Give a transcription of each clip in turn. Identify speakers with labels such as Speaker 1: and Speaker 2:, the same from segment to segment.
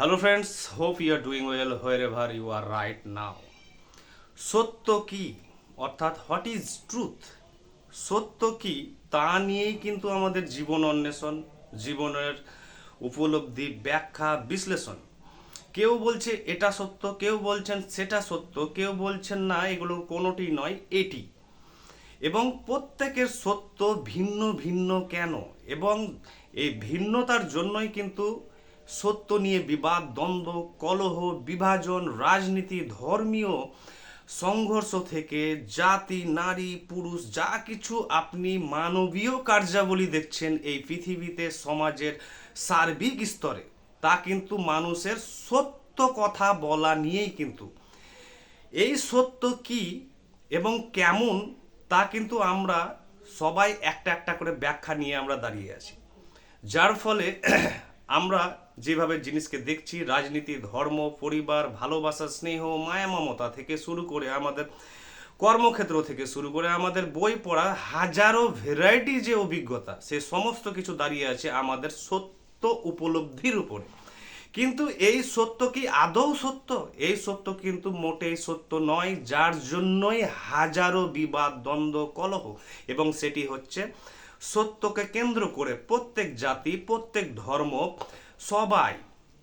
Speaker 1: Hello friends hope you are doing well wherever you are right now সত্য কি? অর্থাৎ what is truth সত্য কি? তা নিয়েই কিন্তু আমাদের জীবন অন্বেষণ, জীবনের উপলব্ধি, ব্যাখ্যা, বিশ্লেষণ। কেউ বলছে এটা সত্য, কেউ বলছেন সেটা সত্য, কেউ বলছেন না, এগুলো কোনোটি নয়, এটি। এবং প্রত্যেকের সত্য ভিন্ন ভিন্ন কেন? এবং এই ভিন্নতার জন্যই কিন্তু সত্য নিয়ে বিবাদ, দ্বন্দ্ব, কলহ, বিভাজন, রাজনীতি, ধর্মীয় সংঘর্ষ থেকে জাতি, নারী, পুরুষ, যা কিছু আপনি মানবীয় কার্যাবলী দেখছেন এই পৃথিবীতে সমাজের সার্বিক স্তরে, তা কিন্তু মানুষের সত্য কথা বলা নিয়েই কিন্তু। এই সত্য কি এবং কেমন, তা কিন্তু আমরা সবাই একটা একটা করে ব্যাখ্যা নিয়ে আমরা দাঁড়িয়ে আছি। যার ফলে আমরা যেভাবে জিনিসকে দেখছি, রাজনীতি, ধর্ম, পরিবার, ভালোবাসা, স্নেহ, মায়া, মমতা থেকে শুরু করে আমাদের কর্মক্ষেত্র থেকে শুরু করে আমাদের বই পড়া হাজারো ভ্যারাইটি যে অভিজ্ঞতা, সে সমস্ত কিছু দাঁড়িয়ে আছে আমাদের সত্য উপলব্ধির উপরে। কিন্তু এই সত্য কি আদৌ সত্য? এই সত্য কিন্তু মোটেই সত্য নয়, যার জন্যই হাজারো বিবাদ, দ্বন্দ্ব, কলহ এবং সেটি হচ্ছে সত্যকে কেন্দ্র করে প্রত্যেক জাতি, প্রত্যেক ধর্ম সবাই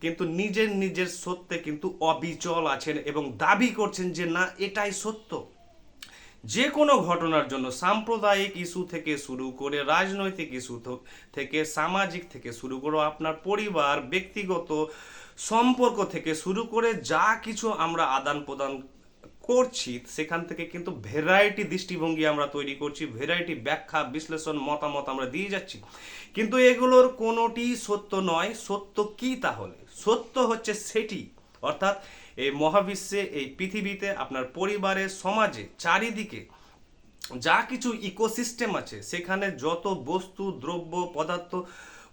Speaker 1: কিন্তু নিজের নিজের সত্যে কিন্তু অবিচল আছেন এবং দাবি করছেন যে না, এটাই সত্য। যে কোনো ঘটনার জন্য সাম্প্রদায়িক ইস্যু থেকে শুরু করে রাজনৈতিক ইস্যু থেকে সামাজিক থেকে শুরু করে আপনার পরিবার, ব্যক্তিগত সম্পর্ক থেকে শুরু করে যা কিছু আমরা আদান প্রদান করছি, সেখান থেকে কিন্তু ভেরাইটি দৃষ্টিভঙ্গি আমরা তৈরি করছি ভেরাইটি ব্যাখ্যা, বিশ্লেষণ, মতামত আমরা দিয়ে যাচ্ছি। কিন্তু এগুলোর কোনোটি সত্য নয়, সত্য কি তাহলে? সত্য হচ্ছে সেটি। অর্থাৎ এই মহাবিশ্বে, এই পৃথিবীতে, আপনার পরিবারে, সমাজে, চারিদিকে যা কিছু ইকোসিস্টেম আছে, সেখানে যত বস্তু, দ্রব্য, পদার্থ,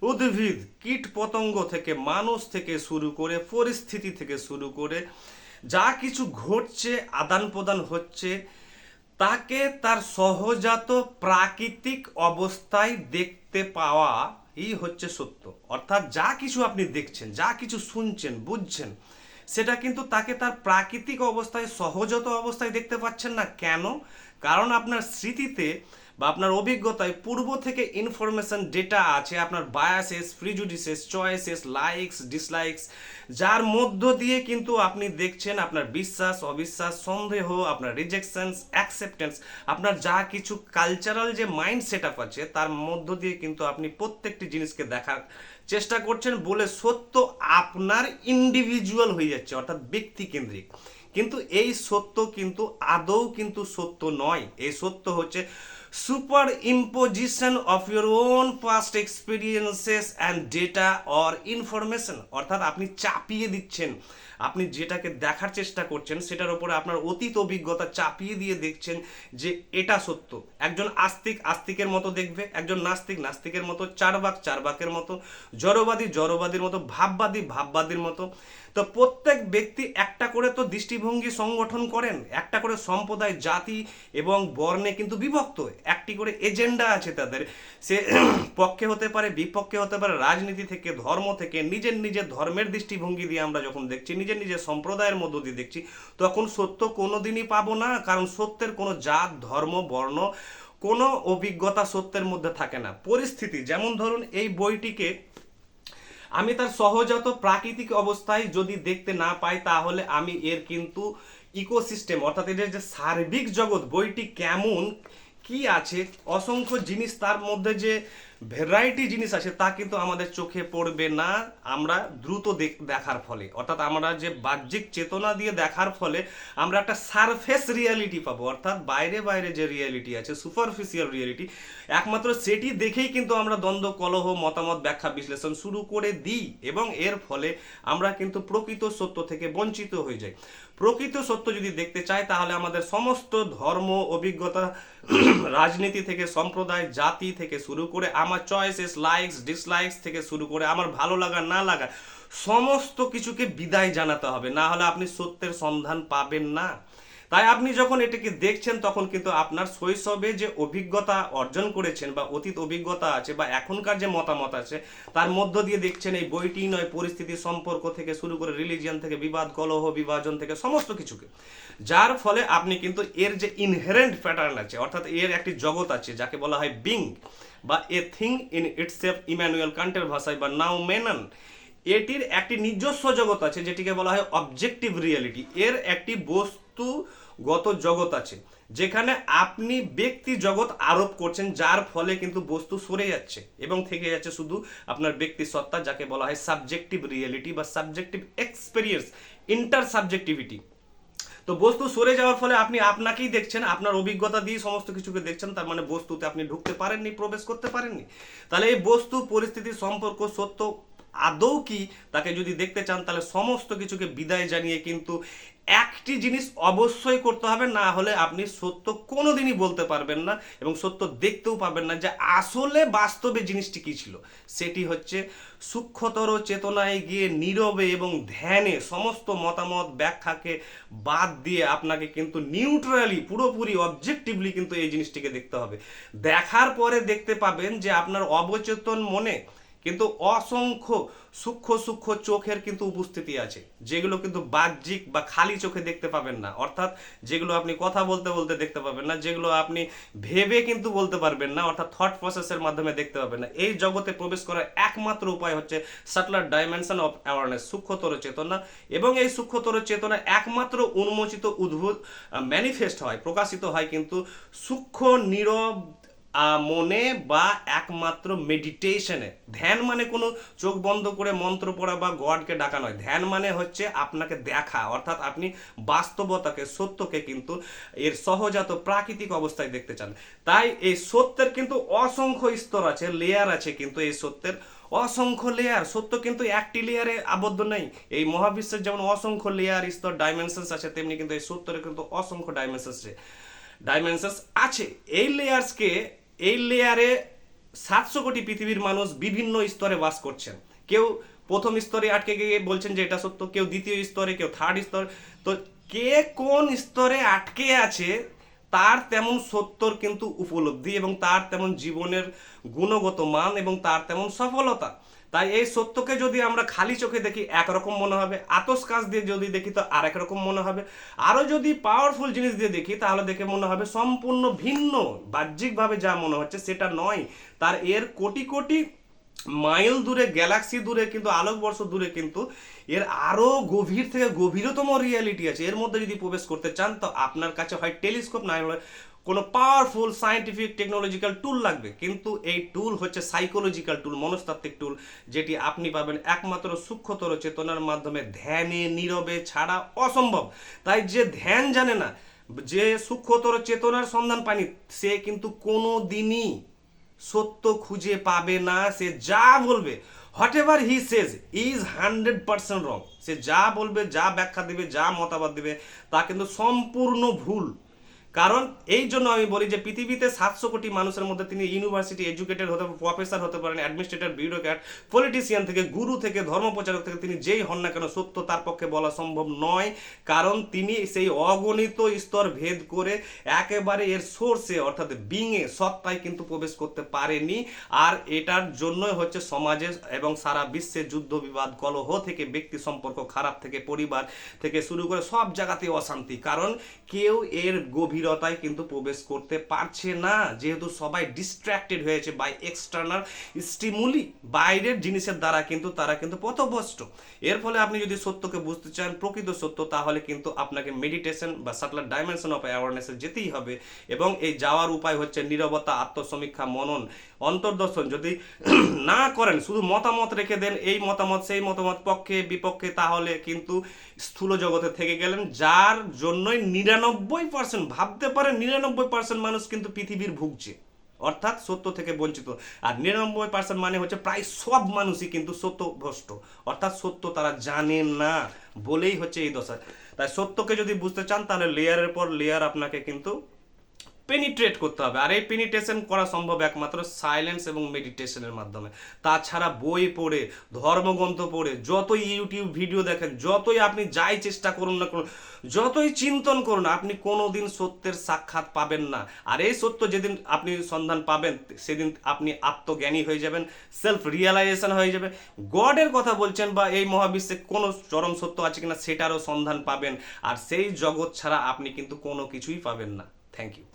Speaker 1: উদ্ভিদ, কীট পতঙ্গ থেকে মানুষ থেকে শুরু করে, পরিস্থিতি থেকে শুরু করে যা কিছু ঘটছে আদান প্রদান হচ্ছে, তাকে তার সহজাত প্রাকৃতিক অবস্থায় দেখতে পাওয়া এই হচ্ছে সত্য। অর্থাৎ যা কিছু আপনি দেখছেন, যা কিছু শুনছেন, বুঝছেন, সেটা কিন্তু তাকে তার প্রাকৃতিক অবস্থায়, সহজত অবস্থায় দেখতে পাচ্ছেন না। কেন? কারণ আপনার স্মৃতিতে বা আপনার অভিজ্ঞতায় পূর্ব থেকে ইনফরমেশন ডেটা আছে, আপনার biases prejudices choices likes dislikes যার মধ্য দিয়ে কিন্তু আপনি দেখছেন আপনার বিশ্বাস, অবিশ্বাস, সন্দেহ, আপনার রিজেকশনস অ্যাকসেপ্টেন্স আপনার যা কিছু কালচারাল যে মাইন্ড সেট আপ আছে, তার মধ্য দিয়ে কিন্তু আপনি প্রত্যেকটি জিনিসকে দেখার চেষ্টা করছেন বলে সত্য আপনার ইন্ডিভিজুয়াল হয়ে যাচ্ছে, অর্থাৎ ব্যক্তি কেন্দ্রিক। কিন্তু এই সত্য কিন্তু আদৌ কিন্তু সত্য নয়। এই সত্য হচ্ছে superimposition of your own past experiences and data or information. অর্থাৎ আপনি চাপিয়ে দিচ্ছেন। আপনি যেটাকে দেখার চেষ্টা করছেন, সেটার উপরে আপনার অতীত অভিজ্ঞতা চাপিয়ে দিয়ে দেখছেন যে এটা সত্য। একজন আস্তিক আস্তিকের মতো দেখবে, একজন নাস্তিক নাস্তিকের মতো, চারবাক চারবাকের মতো, জড়বাদী জড়বাদীর মতো, ভাববাদী ভাববাদীর মতো। তো প্রত্যেক ব্যক্তি একটা করে তো দৃষ্টিভঙ্গি সংগঠন করেন, একটা করে সম্প্রদায়, জাতি এবং বর্ণে কিন্তু বিভক্ত। একটি করে এজেন্ডা আছে তাদের। সে পক্ষে হতে পারে, বিপক্ষে হতে পারে, রাজনীতি থেকে, ধর্ম থেকে, নিজের নিজের ধর্মের দৃষ্টিভঙ্গি দিয়ে আমরা যখন দেখছি নিজের নিজের সম্প্রদায়ের মধ্য দিয়ে দেখছি, তখন সত্য কোনো দিনই পাবো না, কারণ সত্যের কোনো জাত, ধর্ম, বর্ণ, কোনো অভিজ্ঞতা সত্যের মধ্যে থাকে না। পরিস্থিতি, যেমন ধরুন এই বইটিকে আমি তার সহজাত প্রাকৃতিক অবস্থায় যদি দেখতে না পাই, তাহলে আমি এর কিন্তু ইকোসিস্টেম, অর্থাৎ এর যে সার্বিক জগৎ, বইটি কেমন, কি আছে, অসংখ্য জিনিস তার মধ্যে যে ভ্যারাইটি জিনিস আছে তা কিন্তু আমাদের চোখে পড়বে না। আমরা দ্রুত দেখ- দেখার ফলে। অর্থাৎ আমরা যে বাহ্যিক চেতনা দিয়ে দেখার ফলে আমরা একটা সারফেস রিয়ালিটি পাবো। অর্থাৎ বাইরে বাইরে যে রিয়ালিটি আছে সুপারফিশিয়াল রিয়ালিটি একমাত্র সেটি দেখেই কিন্তু আমরা দ্বন্দ্ব, কলহ, মতামত, ব্যাখ্যা, বিশ্লেষণ শুরু করে দিই এবং এর ফলে আমরা কিন্তু প্রকৃত সত্য থেকে বঞ্চিত হয়ে যাই। প্রকৃত সত্য যদি দেখতে চাই, তাহলে আমাদের সমস্ত ধর্ম, অভিজ্ঞতা, রাজনীতি থেকে, সম্প্রদায়, জাতি থেকে শুরু করে আমার চয়েসেস লাইকস ডিসলাইকস থেকে শুরু করে আমার ভালো লাগা, না লাগা, সমস্ত কিছুকে বিদায় জানাতে হবে। না হলে আপনি সত্যের সন্ধান পাবেন না। তাই আপনি যখন এটাকে দেখছেন, তখন কিন্তু আপনার শৈশবে যে অভিজ্ঞতা অর্জন করেছেন বা অতীত অভিজ্ঞতা আছে বা এখনকার যে মতামত আছে, তার মধ্য দিয়ে দেখছেন এই বইটি নয়, পরিস্থিতি, সম্পর্ক থেকে শুরু করে রিলিজিয়ান থেকে, বিবাদ, কলহ, বিভাজন থেকে, সমস্ত কিছুকে। যার ফলে আপনি কিন্তু এর যে ইনহেরেন্ট প্যাটার্ন আছে, অর্থাৎ এর একটি জগৎ আছে, যাকে বলা হয় বিং বা a thing in itself Immanuel কান্টের ভাষায় বা নাও মেনন এটির একটি নিজস্ব জগৎ আছে, যেটিকে বলা হয় অবজেক্টিভ রিয়েলিটি এর একটি বস্তুগত জগৎ আছে, যেখানে আপনি ব্যক্তি জগৎ আরোপ করছেন, যার ফলে কিন্তু বস্তু সরে যাচ্ছে এবং থেকে যাচ্ছে শুধু আপনার ব্যক্তি সত্তা, যাকে বলা হয় সাবজেক্টিভ রিয়েলিটি বা সাবজেক্টিভ এক্সপেরিয়েন্স ইন্টার সাবজেক্টিভিটি তো বস্তু সরে যাওয়ার ফলে আপনি আপনাকেই দেখছেন, আপনার অভিজ্ঞতা দিয়ে সমস্ত কিছুকে দেখছেন, তার মানে বস্তুতে আপনি ঢুকতে পারেননি, প্রবেশ করতে পারেননি। তাহলে এই বস্তু, পরিস্থিতি, সম্পর্ক, সত্য আদৌ কি? তাকে যদি দেখতে চান, তাহলে সমস্ত কিছুকে বিদায় জানিয়ে কিন্তু একটি জিনিস অবশ্যই করতে হবে, না হলে আপনি সত্য কোনোদিনই বলতে পারবেন না এবং সত্য দেখতেও পাবেন না যে আসলে বাস্তবে জিনিসটি কী ছিল। সেটি হচ্ছে সূক্ষ্মতর চেতনায় গিয়ে নীরবে এবং ধ্যানে সমস্ত মতামত ব্যাখ্যাকে বাদ দিয়ে আপনাকে কিন্তু নিউট্রালি পুরোপুরি অবজেক্টিভলি কিন্তু এই জিনিসটিকে দেখতে হবে। দেখার পরে দেখতে পাবেন যে আপনার অবচেতন মনে কিন্তু অসংখ্য সূক্ষ্ম সূক্ষ্ম চোখের কিন্তু উপস্থিতি আছে, যেগুলো কিন্তু বাহ্যিক বা খালি চোখে দেখতে পাবেন না। অর্থাৎ যেগুলো আপনি কথা বলতে বলতে দেখতে পাবেন না, যেগুলো আপনি ভেবে কিন্তু বলতে পারবেন না, অর্থাৎ থট প্রসেসের মাধ্যমে দেখতে পাবেন না। এই জগতে প্রবেশ করার একমাত্র উপায় হচ্ছে সাটলার ডাইমেনশন অফ অ্যাওয়ারনেস সূক্ষ্মতর চেতনা। এবং এই সূক্ষ্মতর চেতনা একমাত্র উন্মোচিত উদ্ভূত ম্যানিফেস্ট হয়, প্রকাশিত হয় কিন্তু সূক্ষ্ম, নীরব মনে বা একমাত্র মেডিটেশনে ধ্যান মানে কোনো চোখ বন্ধ করে মন্ত্র পড়া বা গডকে ডাকা নয়। ধ্যান মানে হচ্ছে আপনাকে দেখা, অর্থাৎ আপনি বাস্তবতাকে, সত্যকে কিন্তু এর সহজাত প্রাকৃতিক অবস্থায় দেখতে চান। তাই এই সত্যের কিন্তু অসংখ্য স্তর আছে লেয়ার আছে কিন্তু এই সত্যের। অসংখ্য লেয়ার সত্য কিন্তু একটি লেয়ারে আবদ্ধ নেই। এই মহাবিশ্বের যেমন অসংখ্য লেয়ার স্তর ডাইমেনশনস আছে, তেমনি কিন্তু এই সত্যের কিন্তু অসংখ্য ডাইমেনশনস আছে। ডাইমেনশনস আছে। এই লেয়ার্সকে এই লেয়ারে সাতশো কোটি পৃথিবীর মানুষ বিভিন্ন স্তরে বাস করছেন। কেউ প্রথম স্তরে আটকে গিয়ে বলছেন যে এটা সত্য, কেউ দ্বিতীয় স্তরে, কেউ থার্ড স্তর। তো কে কোন স্তরে আটকে আছে, তার তেমন সত্যর কিন্তু উপলব্ধি এবং তার তেমন জীবনের গুণগত মান এবং তার তেমন সফলতা। তাই এই সত্যকে যদি আমরা খালি চোখে দেখি, একরকম মনে হবে। আতস কাজ দিয়ে যদি দেখি, তো আরেক রকম মনে হবে। আরও যদি পাওয়ারফুল জিনিস দিয়ে দেখি, তাহলে দেখে মনে হবে সম্পূর্ণ ভিন্ন, বাহ্যিকভাবে যা মনে হচ্ছে সেটা নয়। তার এর কোটি কোটি মাইল দূরে গ্যালাক্সি দূরে, কিন্তু আলোকবর্ষ দূরে কিন্তু এর আরও গভীর থেকে গভীরতম রিয়ালিটি আছে। এর মধ্যে যদি প্রবেশ করতে চান, তো আপনার কাছে হয় টেলিস্কোপ না হলে কোনো পাওয়ারফুল সায়েন্টিফিক টেকনোলজিক্যাল টুল লাগবে। কিন্তু এই টুল হচ্ছে সাইকোলজিক্যাল টুল মনস্তাত্ত্বিক টুল যেটি আপনি পাবেন একমাত্র সূক্ষ্মতর চেতনার মাধ্যমে ধ্যানে, নীরবে ছাড়া অসম্ভব। তাই যে ধ্যান জানে না, যে সূক্ষ্মতর চেতনার সন্ধান পায়নি, সে কিন্তু কোনো দিনই সত্য খুঁজে পাবে না। সে যা বলবে whatever he says, is hundred percent wrong. সে যা বলবে, যা ব্যাখ্যা দেবে, যা মতামত দেবে, তা কিন্তু সম্পূর্ণ ভুল। কারণ এই জন্য আমি বলি যে পৃথিবীতে সাতশো কোটি মানুষের মধ্যে তিনি ইউনিভার্সিটি এডুকেটেড হতে প্রফেসর হতে পারেন, অ্যাডমিনিস্ট্রেটর, বিউরোক্র্যাট, পলিটিশিয়ান থেকে, গুরু থেকে, ধর্মপ্রচারক থেকে তিনি যেই হন না কেন সত্য তার পক্ষে বলা সম্ভব নয়। কারণ তিনি সেই অগণিত স্তর ভেদ করে একেবারে এর সোর্সে অর্থাৎ বিংয়ে সত্তায় কিন্তু প্রবেশ করতে পারেনি। আর এটার জন্যই হচ্ছে সমাজে এবং সারা বিশ্বে যুদ্ধ বিবাদ, কলহ থেকে ব্যক্তি সম্পর্ক খারাপ থেকে পরিবার থেকে শুরু করে সব জায়গাতে অশান্তি। কারণ কেউ এর গভীরতায় কিন্তু প্রবেশ করতে পারছে না। যেহেতু সবাই ডিস্ট্র্যাক্টেড হয়েছে বাই এক্সটার্নাল স্টিমুলি বাইরের জিনিসের দ্বারা কিন্তু তারা কিন্তু পথভ্রষ্ট। এর ফলে আপনি যদি সত্যকে বুঝতে চান, প্রকৃত সত্য, তাহলে কিন্তু আপনাকে মেডিটেশন বা সাটলার ডাইমেনশন অফ অ্যাওয়ারনেসে যেতেই হবে। এবং এই যাওয়ার উপায় হচ্ছে নীরবতা, আত্মসমীক্ষা, মনন, অন্তর্দর্শন। যদি না করেন, শুধু মতামত রেখে দেন, এই মতামত, সেই মতামত পক্ষে, বিপক্ষে, তাহলে কিন্তু স্থূল জগতে থেকে গেলেন, যার জন্যই নিরানব্বই পার্সেন্ট ভাবতে পারে নিরানব্বই পার্সেন্ট মানুষ কিন্তু পৃথিবীর ভুগছে। অর্থাৎ সত্য থেকে বঞ্চিত। আর নিরানব্বই পার্সেন্ট মানে হচ্ছে প্রায় সব মানুষই কিন্তু সত্য ভ্রষ্ট অর্থাৎ সত্য তারা জানে না বলেই হচ্ছে এই দশা। তাই সত্যকে যদি বুঝতে চান, তাহলে লেয়ারের পর লেয়ার আপনাকে কিন্তু পেনিট্রেট করতে হবে। আর এই পেনিট্রেশন করা সম্ভব একমাত্র সাইলেন্স এবং মেডিটেশনের মাধ্যমে। তাছাড়া বই পড়ে, ধর্মগ্রন্থ পড়ে, যতই ইউটিউব ভিডিও দেখেন, যতই আপনি যাই চেষ্টা করুন না করুন, যতই চিন্তন করুন, আপনি কোনোদিন সত্যের সাক্ষাৎ পাবেন না। আর এই সত্য যেদিন আপনি সন্ধান পাবেন, সেদিন আপনি আত্মজ্ঞানী হয়ে যাবেন সেলফ রিয়েলাইজেশন হয়ে যাবে গডের কথা বলছেন বা এই মহাবিশ্বে কোনো চরম সত্য আছে কিনা, সেটারও সন্ধান পাবেন। আর সেই জগৎ ছাড়া আপনি কিন্তু কোনো কিছুই পাবেন না। Thank you